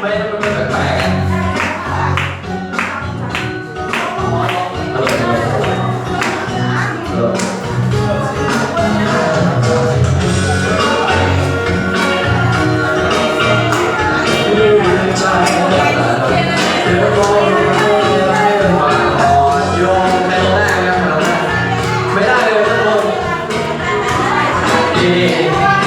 ไม่ไม่แปลกๆอะฮัลโหลฮัลโหล Yeah.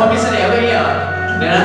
ความพิเศษก็อย่างนี้เหรอเดี๋ยวนะ